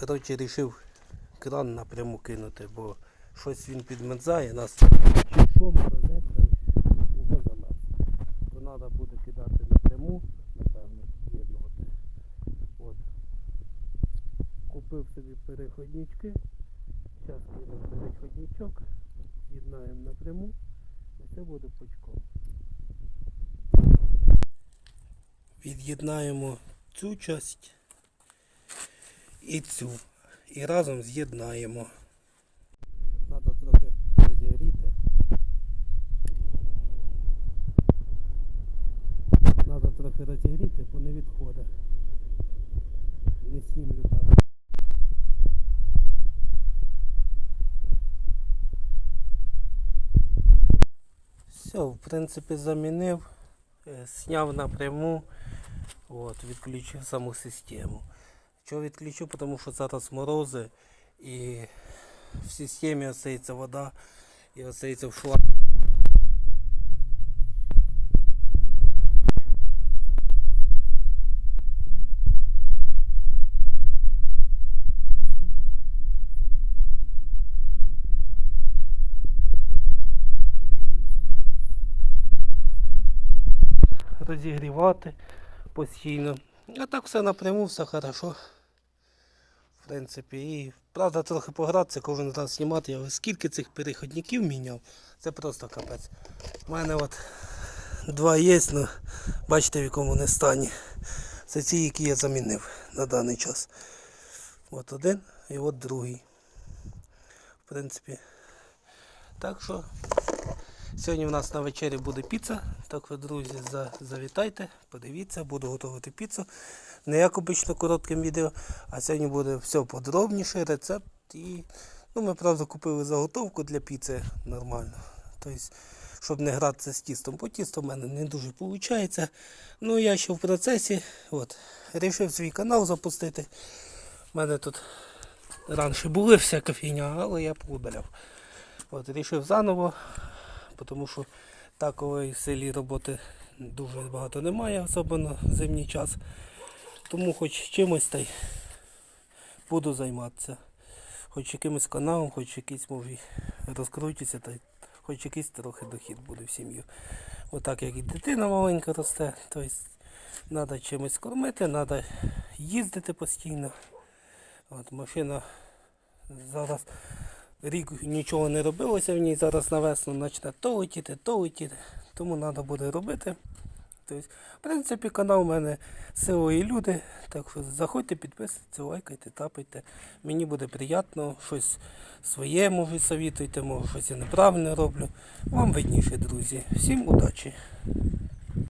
Коротше, вирішив кран напряму кинути, бо щось він підмерзає, нас морозе, та й його замерз. То треба буде кидати напряму, напевно, з'єднувати. От. Купив собі переходнички. Зараз кинемо переходничок, з'єднаємо напряму і це буде пучком. Від'єднаємо цю часть і цю. І разом з'єднаємо. Треба трохи розігріти. Треба трохи розігріти, бо не відходить. Не снімлю так. Все, в принципі, замінив, е, зняв напряму, от, відключив саму систему. Чого відключив? Тому що зараз морози і в системі остається вода і остається в шланг. Розігрівати постійно. А так все напряму, все хорошо. В принципі, і правда трохи погратися, кожен раз знімати. Я скільки цих переходників міняв, це просто капець. У мене от два є, ну бачите в якому не стані. Це ці, які я замінив на даний час. От один і от другий. В принципі. Так що сьогодні в нас на вечері буде піца. Так ви, друзі, завітайте, подивіться, буду готувати піцу. Не як обично коротким відео, а сьогодні буде все подробніше, рецепт і. Ну, ми правда купили заготовку для піци нормально. Тобто, щоб не гратися з тістом. По тісту в мене не дуже виходить. Ну, я ще в процесі. От, рішив свій канал запустити. У мене тут раніше були всяка фігня, але я поудаляв. От, рішив заново, тому що такової в селі роботи дуже багато немає, особливо в зимній час. Тому хоч чимось та й буду займатися. Хоч якимось каналом, хоч якийсь може розкрутитися, та й хоч якийсь трохи дохід буде в сім'ю. Отак як і дитина маленька росте, тобто треба чимось кормити, треба їздити постійно. От машина зараз рік нічого не робилося в ній, зараз на весну почне то летіти, то летіти. Тому треба буде робити. Тобто, в принципі, канал у мене селої люди. Так що заходьте, підписуйтесь, лайкайте, тапайте. Мені буде приємно, щось своє може совітуйте, може щось я неправильно роблю. Вам видніше, друзі. Всім удачі!